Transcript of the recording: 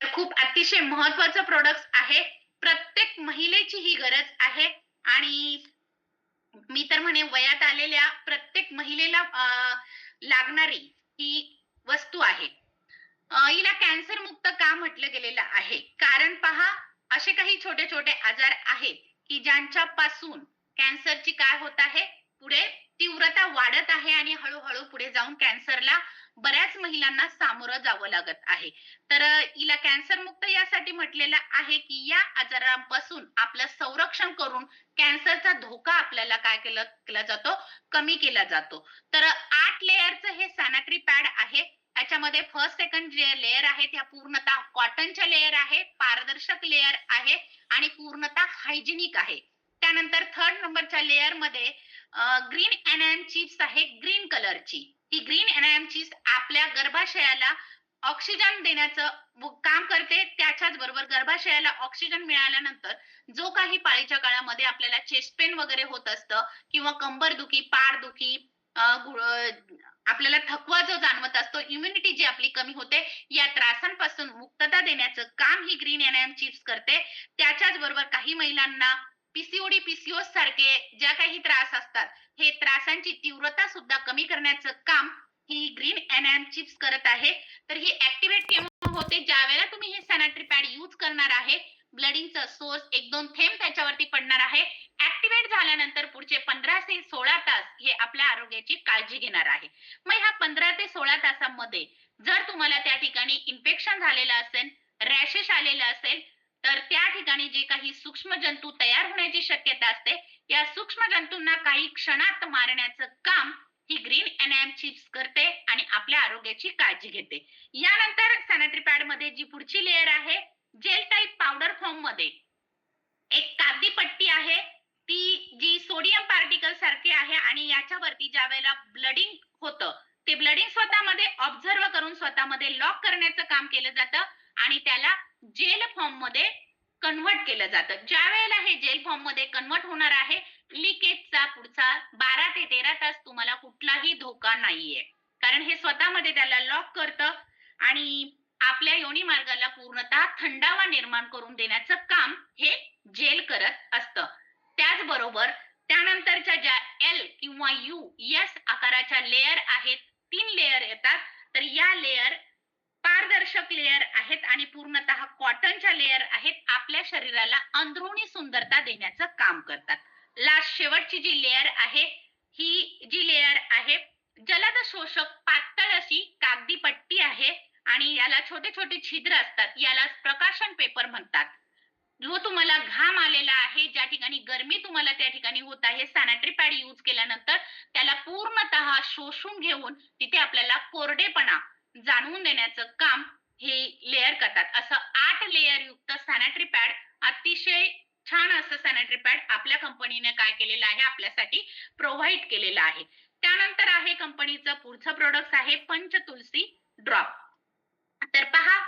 खूप अतिशय महत्वाचं प्रोडक्ट आहे. प्रत्येक महिलेची ही गरज आहे. आणि मी तर म्हणे वयात आलेल्या प्रत्येक महिलेला लागणारी ही वस्तू आहे. हिला कॅन्सर मुक्त का म्हटलं गेलेलं आहे? कारण पहा असे काही छोटे छोटे आजार आहेत की ज्यांच्यापासून कॅन्सरची काय होत आहे? पुढे तीव्रता वाढत आहे आणि हळूहळू पुढे जाऊन कॅन्सरला बऱ्याच महिलांना सामोरं जावं लागत आहे. तर हिला कॅन्सर मुक्त यासाठी म्हटलेलं आहे की या आजारांपासून आपलं संरक्षण करून कॅन्सरचा धोका आपल्याला काय केलं केला जातो? कमी केला जातो. तर आठ लेअरचं हे सॅनिटरी पॅड आहे. याच्यामध्ये फर्स्ट सेकंड जे लेअर आहे त्या पूर्णतः कॉटनच्या लेअर आहे पारदर्शक लेअर आहे आणि पूर्णतः हायजिनिक आहे. त्यानंतर थर्ड नंबरच्या लेअरमध्ये ग्रीन एनएम चिप्स आहे ग्रीन कलरची ही ग्रीन एनएम चिप्स आपल्या गर्भाशयाला ऑक्सिजन देण्याचं काम करते. त्याच्याच बरोबर गर्भाशयाला ऑक्सिजन मिळाल्यानंतर जो काही पाळीच्या काळामध्ये आपल्याला चेस्ट पेन वगैरे होत असतं किंवा कंबरदुखी पाठदुखी अं, आपल्याला थकवा जो जाणवत असतो इम्युनिटी जी आपली कमी होते या त्रासांपासून मुक्तता देण्याचं काम ही ग्रीन एनएम चिप्स करते. त्याच्याच बरोबर काही महिलांना पीसीओडी पीसीओ सारखे ज्या काही त्रास असतात हे त्रासांची तीव्रता सुद्धा कमी करण्याचं काम ही ग्रीन एनॅम चिप्स करत आहे. तर ही ऍक्टिव्हेट केव्हा होते? ज्या वेळेला तुम्ही हे सॅनिटरी पॅड यूज करणार आहे ब्लडिंगचा सोर्स एक दोन थेंब त्याच्यावरती पडणार आहे. ऍक्टिव्हेट झाल्यानंतर पुढचे पंधरा ते सोळा तास हे आपल्या आरोग्याची काळजी घेणार आहे. मग ह्या पंधरा ते सोळा तासामध्ये जर तुम्हाला त्या ठिकाणी इन्फेक्शन झालेलं असेल रॅशेस आलेलं असेल तर त्या ठिकाणी जे काही सूक्ष्म जंतू तयार होण्याची शक्यता असते या सूक्ष्म जंतूंना काही क्षणात मारण्याचं काम ही ग्रीन एनएम चिप्स करते आणि आपल्या आरोग्याची काळजी घेते. यानंतर सॅनिटरी पॅडमध्ये जी पुढची लेअर आहे जेल टाईप पावडर फॉर्ममध्ये एक कागदी पट्टी आहे ती जी सोडियम पार्टिकल सारखी आहे आणि याच्यावरती ज्या वेळेला ब्लडिंग होतं ते ब्लडिंग स्वतःमध्ये ऑब्झर्व करून स्वतःमध्ये लॉक करण्याचं काम केलं जातं आणि त्याला जेल फॉर्ममध्ये कन्व्हर्ट केलं जातं. ज्या वेळेला हे जेल फॉर्ममध्ये कन्व्हर्ट होणार आहे लिकेजचा पुढचा बारा ते तेरा तास तुम्हाला कुठलाही धोका नाहीये. कारण हे स्वतःमध्ये त्याला लॉक करतं आणि आपल्या योनी मार्गाला पूर्णतः थंडावा निर्माण करून देण्याचं काम हे जेल करत असतं. त्याचबरोबर त्यानंतरच्या ज्या एल किंवा यू यस आकाराच्या लेअर आहेत तीन लेयर येतात. तर या लेअर पारदर्शक लेअर आहेत आणि पूर्णतः कॉटनच्या लेअर आहेत आपल्या शरीराला अंदरुणी सुंदरता देण्याचं काम करतात. लास्ट शेवटची जी लेअर आहे ही जी लेअर आहे जलद शोषक पातळ अशी कागदी पट्टी आहे आणि याला छोटे छोटे छिद्र असतात याला प्रकाशन पेपर म्हणतात. जो तुम्हाला घाम आलेला आहे ज्या ठिकाणी गर्मी तुम्हाला त्या ठिकाणी होत आहे सॅनिटरी पॅड यूज केल्यानंतर त्याला पूर्णतः शोषून घेऊन तिथे आपल्याला कोरडेपणा जाणवून देण्याचं काम हे लेअर करतात. असं आठ लेअर युक्त सॅनिटरी पॅड अतिशय छान असं सॅनिटरी पॅड आपल्या कंपनीने काय केलेलं आहे? आपल्यासाठी प्रोव्हाइड केलेलं आहे. त्यानंतर आहे कंपनीचं पुढचं प्रोडक्ट आहे पंच तुलसी ड्रॉप तर पहा